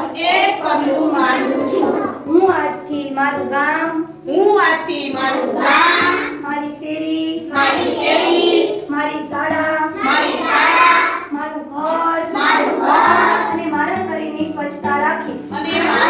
તરફ એક પગલું માંડું છું. હું આજથી મારું ગામ હું આજથી મારું ગામ મારી શેરી મારી શેરી મારી શાળા મારી શાળા મારું ઘર મારું ઘર અને મારા શરીરની સ્વચ્છતા રાખીશ. અને મારા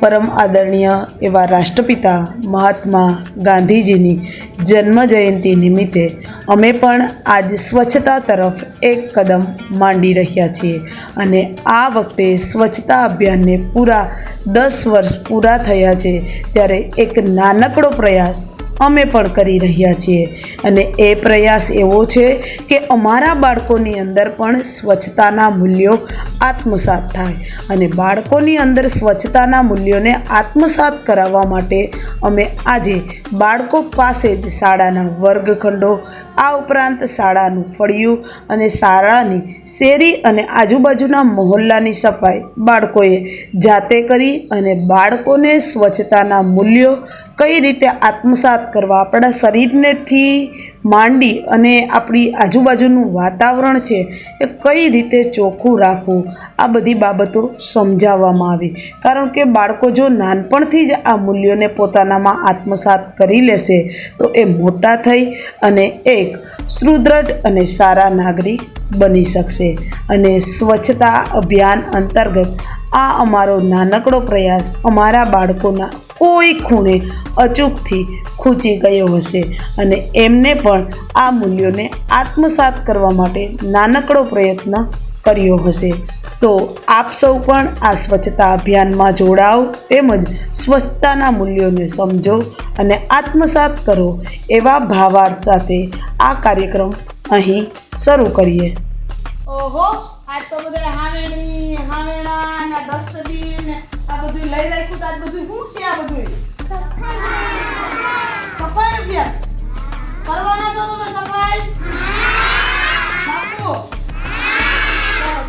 પરમ આદરણીય એવા રાષ્ટ્રપિતા મહાત્મા ગાંધીજીની જન્મ જયંતિ નિમિત્તે અમે પણ આજ સ્વચ્છતા તરફ એક કદમ માંડી રહ્યા છીએ અને આ વખતે સ્વચ્છતા અભિયાનને પૂરા દસ વર્ષ પૂરા થયા છે ત્યારે એક નાનકડો પ્રયાસ અમે પણ કરી રહ્યા છીએ. અને એ પ્રયાસ એવો છે કે અમારા બાળકોની અંદર પણ સ્વચ્છતાના મૂલ્યો આત્મસાત થાય અને બાળકોની અંદર સ્વચ્છતાના મૂલ્યોને આત્મસાત કરાવવા માટે અમે આજે બાળકો પાસે જ શાળાના વર્ગખંડો, આ ઉપરાંત શાળાનું ફળિયું અને શાળાની શેરી અને આજુબાજુના મહોલ્લાની સફાઈ બાળકોએ જાતે કરી અને બાળકોને સ્વચ્છતાના મૂલ્યો કઈ રીતે આત્મસાત કરવા? આપણા શરીરનેથી માંડી અને આપણી આજુબાજુનું વાતાવરણ છે એ કઈ રીતે ચોખ્ખું રાખવું? આ બધી બાબતો સમજાવવામાં આવી. કારણ કે બાળકો જો નાનપણથી જ આ મૂલ્યોને પોતાનામાં આત્મસાત કરી લેશે, તો એ મોટા થઈ અને એક સુદૃઢ અને સારા નાગરિક બની શકશે. અને સ્વચ્છતા અભિયાન અંતર્ગત આ અમારો નાનકડો પ્રયાસ અમારા બાળકોના કોઈ ખૂણે અચૂકથી ખૂંચી ગયો હશે અને એમને પણ આ મૂલ્યોને આત્મસાત કરવા માટે નાનકડો પ્રયત્ન કર્યો હશે. તો આપ સૌ પણ આ સ્વચ્છતા અભિયાનમાં જોડાઓ, તેમજ સ્વચ્છતાના મૂલ્યોને સમજો અને આત્મસાત કરો એવા ભાવાર્થ સાથે આ કાર્યક્રમ અહીં શરૂ કરીએ. ઓહો! આજ તો બધે હાવેણી હાવેણા ને ડસ્ટબિન, આ બધું લઈ રાખ્યું આજ બધું શું છે આ બધું સફાઈ અભિયાન કરવાના છો તમે સફાઈ? બાપુ.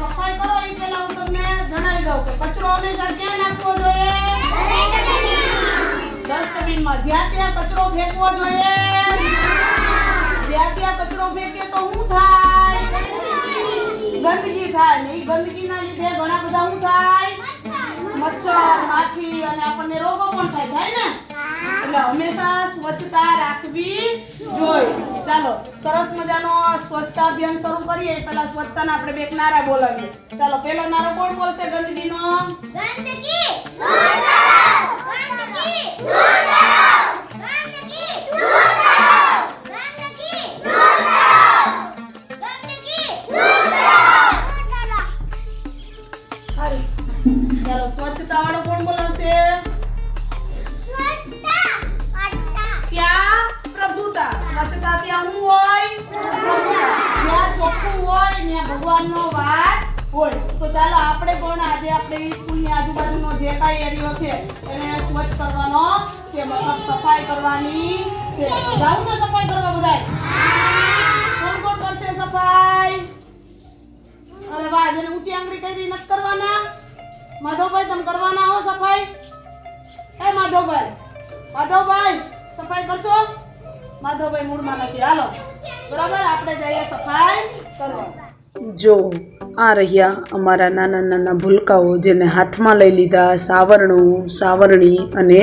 સફાઈ કરો એ પહેલા હું તમને જણાવી દઉં કચરો હંમેશા ક્યાં નાખવો જોઈએ? ડસ્ટબિનમાં. જ્યાં ત્યાં કચરો ફેંકવો જોઈએ. મચ્છર અને આપણને રોગો પણ થાય થાય ને? એટલે હંમેશા સ્વચ્છતા રાખવી જોઈએ. ચાલો, સરસ મજાનો સ્વચ્છતા અભિયાન શરૂ કરીએ. પહેલા સ્વચ્છતાના આપણે બે નારા બોલાવીએ. ચાલો, પહેલો નારો કોણ બોલશે ગંદકીનો? ગંદકી દૂર ગંદકી ભગવાનનો વાસ હોય. તો ચાલો આપણે પણ આજે આપણે સ્કૂલની આજુબાજુનો જે કાંઈ એરિયો છે, એને સ્વચ્છ કરવાનો છે, મતલબ સફાઈ કરવાની છે. જાવું ને સફાઈ કરવા બધાય? કોણ કોણ કરશે સફાઈ? અરે વાહ, જેને ઊંચી આંગળી કરી નથી કરવાના. માધવભાઈ, તમે કરવાના હો સફાઈ? એ માધવભાઈ? માધવભાઈ, સફાઈ કરશો? માધવભાઈ મૂળમાં નથી. હાલો, બરાબર? આપણે જઈએ સફાઈ કરવા. જો આ રહ્યા અમારા નાના નાના ભૂલકાઓ જેને હાથમાં લઈ લીધા સાવરણું, સાવરણી અને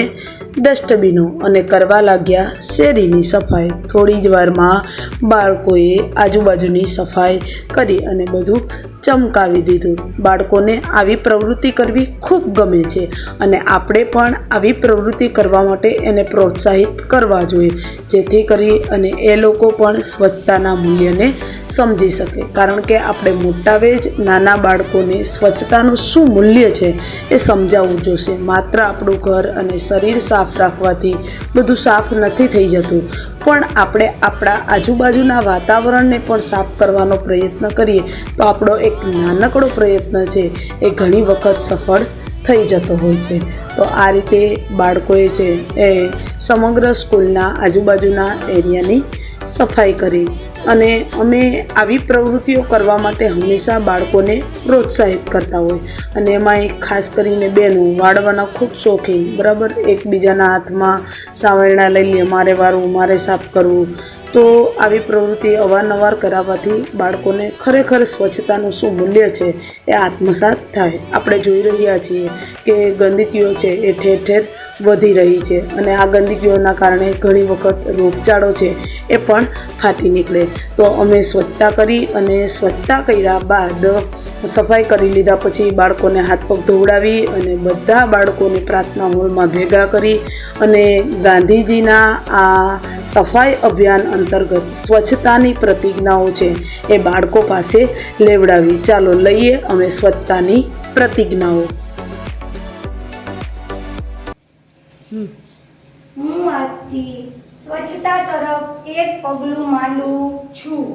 ડસ્ટબીનો અને કરવા લાગ્યા શેરીની સફાઈ. થોડી જ વારમાં બાળકોએ આજુબાજુની સફાઈ કરી અને બધું ચમકાવી દીધું. બાળકોને આવી પ્રવૃત્તિ કરવી ખૂબ ગમે છે અને આપણે પણ આવી પ્રવૃત્તિ કરવા માટે એને પ્રોત્સાહિત કરવા જોઈએ, જેથી કરી અને એ લોકો પણ સ્વચ્છતાના મૂલ્યને સમજી શકે. કારણ કે આપણે મોટાવે જ નાના બાળકોને સ્વચ્છતાનું શું મૂલ્ય છે એ સમજાવવું જોશે. માત્ર આપણું ઘર અને શરીર સાફ રાખવાથી બધું સાફ નથી થઈ જતું. પણ આપણે આપણા આજુબાજુના વાતાવરણને પણ સાફ કરવાનો પ્રયત્ન કરીએ, તો આપણો એક નાનકડો પ્રયત્ન છે એ ઘણી વખત સફળ થઈ જતો હોય છે. તો આ રીતે બાળકોએ છે એ સમગ્ર સ્કૂલના આજુબાજુના એરિયાની સફાઈ કરી. અને અમે આવી પ્રવૃત્તિઓ કરવા માટે હંમેશા બાળકોને પ્રોત્સાહિત કરતા હોય. અને એમાંય ખાસ કરીને બહેનો વાળવાના ખૂબ શોખીન, બરાબર? એકબીજાના હાથમાં સાવરણા લઈ લે, મારે વારવું, મારે સાફ કરવું તો આવી પ્રવૃત્તિ અવારનવાર કરાવવાથી બાળકોને ખરેખર સ્વચ્છતાનું શું મૂલ્ય છે એ આત્મસાત થાય. આપણે જોઈ રહ્યા છીએ કે ગંદકીઓ છે એ ઠેર ઠેર વધી રહી છે અને આ ગંદકીઓના કારણે ઘણી વખત રોગચાળો છે એ પણ ફાટી નીકળે. તો અમે સ્વચ્છતા કરી અને સ્વચ્છતા કર્યા બાદ સફાઈ કરી લીધા પછી બાળકોને હાથ પગ ધોવડાવી અને બધા બાળકોને પ્રાર્થના હોલમાં ભેગા કરી અને ગાંધીજીના આ સફાઈ અભિયાન અંતર્ગત સ્વચ્છતાની પ્રતિજ્ઞાઓ છે એ બાળકો પાસે લેવડાવી. ચાલો લઈએ અમે સ્વચ્છતાની પ્રતિજ્ઞાઓ. હું આજથી સ્વચ્છતા તરફ એક પગલું માંડું છું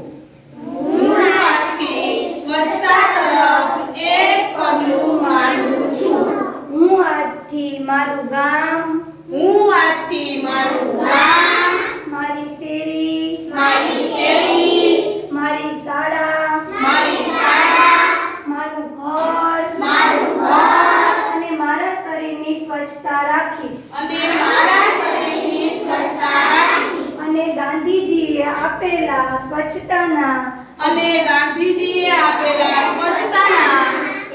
સ્વચ્છતા તરફ એક પગલું માંડું છું હું આજથી મારું ગામ હું આજથી મારું ગામ મારી શેરી મારી શેરી મારી શાળા મારી શાળા મારું ઘર મારું ઘર અને મારા શરીરની સ્વચ્છતા રાખીશ અને મારા શરીરની સ્વચ્છતા રાખીશ અને ગાંધીજીએ આપેલા સ્વચ્છતાના અને ગાંધીજીએ આપેલા સ્વચ્છતાના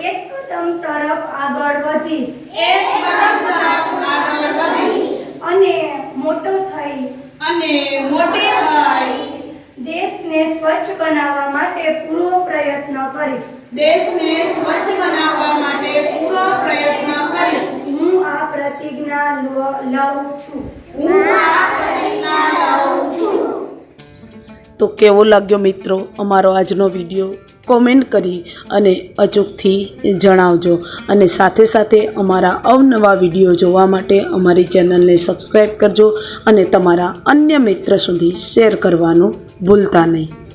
એક કદમ તરફ આગળ વધીશ. એક કદમ તરફ આગળ વધીશ. અને મોટો થઈ. અને મોટી થઈ દેશને સ્વચ્છ બનાવવા માટે પૂરો પ્રયત્ન કરીશ. દેશને સ્વચ્છ બનાવવા માટે પૂરો પ્રયત્ન કરીશ. હું આ પ્રતિજ્ઞા લઉં છું. હું આ પ્રતિજ્ઞા લઉં તો કેવો લાગ્યો મિત્રો અમારો આજનો વીડિયો? કોમેન્ટ કરી અને અચૂકથી જણાવજો. અને સાથે સાથે અમારા અવનવા વીડિયો જોવા માટે અમારી ચેનલને સબસ્ક્રાઈબ કરજો અને તમારા અન્ય મિત્ર સુધી શેર કરવાનું ભૂલતા નહીં.